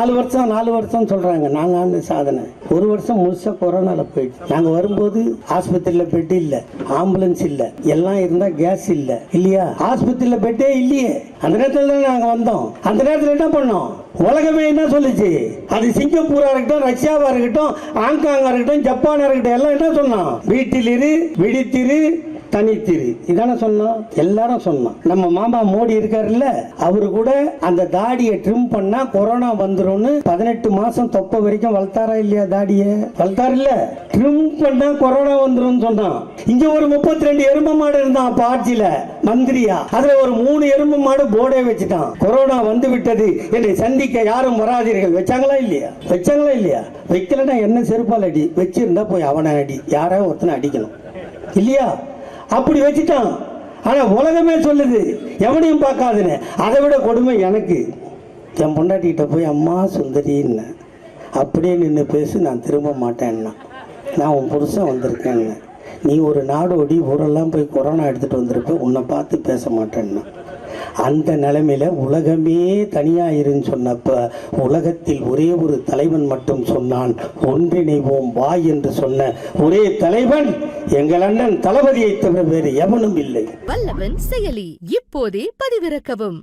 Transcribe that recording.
நாலு வருஷம் நாலு வருஷம் சொல்றாங்க. நாலு ஆண்டு சாதனை. ஒரு வருஷம் முழுசா கொரோனால போயிடுச்சு. நாங்க வரும்போது ஆஸ்பத்திரியில பெட்டு இல்ல ஆம்புலன்ஸ் இல்ல எல்லாம் இருந்தா கேஸ் இல்ல. இல்லையா? ஆஸ்பத்திரியில பெட்டே இல்லையே. அந்த நேரத்துல தான் நாங்க வந்தோம். அந்த நேரத்துல என்ன பண்ணோம்? உலகமே என்ன சொல்லுச்சு? அது சிங்கப்பூரா இருக்கட்டும் ரஷ்யாவா இருக்கட்டும் ஹாங்காங்கா இருக்கட்டும் ஜப்பானா இருக்கட்டும் எல்லாம் என்ன சொன்னோம்? வீட்டில் இரு விழித்திரு தனித்திரு இதானே சொன்னோம்? எல்லாரும் சொன்னோம். நம்ம மாமா மோடி இருக்காருல்ல அவரு கூட அந்த தாடியை ட்ரிம் பண்ணா கொரோனா வந்துரும்னு பதினெட்டு மாசம் தொப்ப வரைக்கும் வளர்த்தாரா இல்லையா தாடிய? வளர்த்தாரு இல்ல. ட்ரிம் பண்ணா கொரோனா வந்துரும் சொன்னான். இங்க ஒரு முப்பத்தி ரெண்டு எரும மாடு இருந்தான் அப்ப மந்திரியா. அதுல ஒரு மூணு எரும மாடு போர்டே வச்சுட்டான். கொரோனா வந்து விட்டது. என்னை சந்திக்க யாரும் வராதீர்கள். வச்சாங்களா இல்லையா? வச்சாங்களா இல்லையா? வைக்கலன்னா என்ன செருப்பால் அடி? வச்சிருந்தா போய் அவனை அடி. யாராவது ஒருத்தனை அடிக்கணும். இல்லையா? அப்படி வச்சுட்டான். ஆனால் உலகமே சொல்லுது எவனையும் பார்க்காதுன்னு. அதை விட கொடுமை எனக்கு. என் பொண்டாட்டிகிட்ட போய் அம்மா சுந்தரின்னு அப்படியே நின்று பேசி நான் திரும்ப மாட்டேன்னா நான் உன் புருஷன் வந்திருக்கேன்னு நீ ஒரு நாடோடி ஊரெல்லாம் போய் கொரோனா எடுத்துகிட்டு வந்திருப்ப உன்னை பார்த்து பேச மாட்டேன்னா அந்த நிலைமையில உலகமே தனியாக இருன்னு சொன்னப்ப உலகத்தில் ஒரே ஒரு தலைவன் மட்டும் சொன்னான் ஒன்றிணைவோம் வா என்று சொன்ன ஒரே தலைவன் எங்கள் அண்ணன் தளபதியை தவிர வேறு எவனும் இல்லை. வல்லவன் செயலி இப்போதே பதிவிறக்கவும்.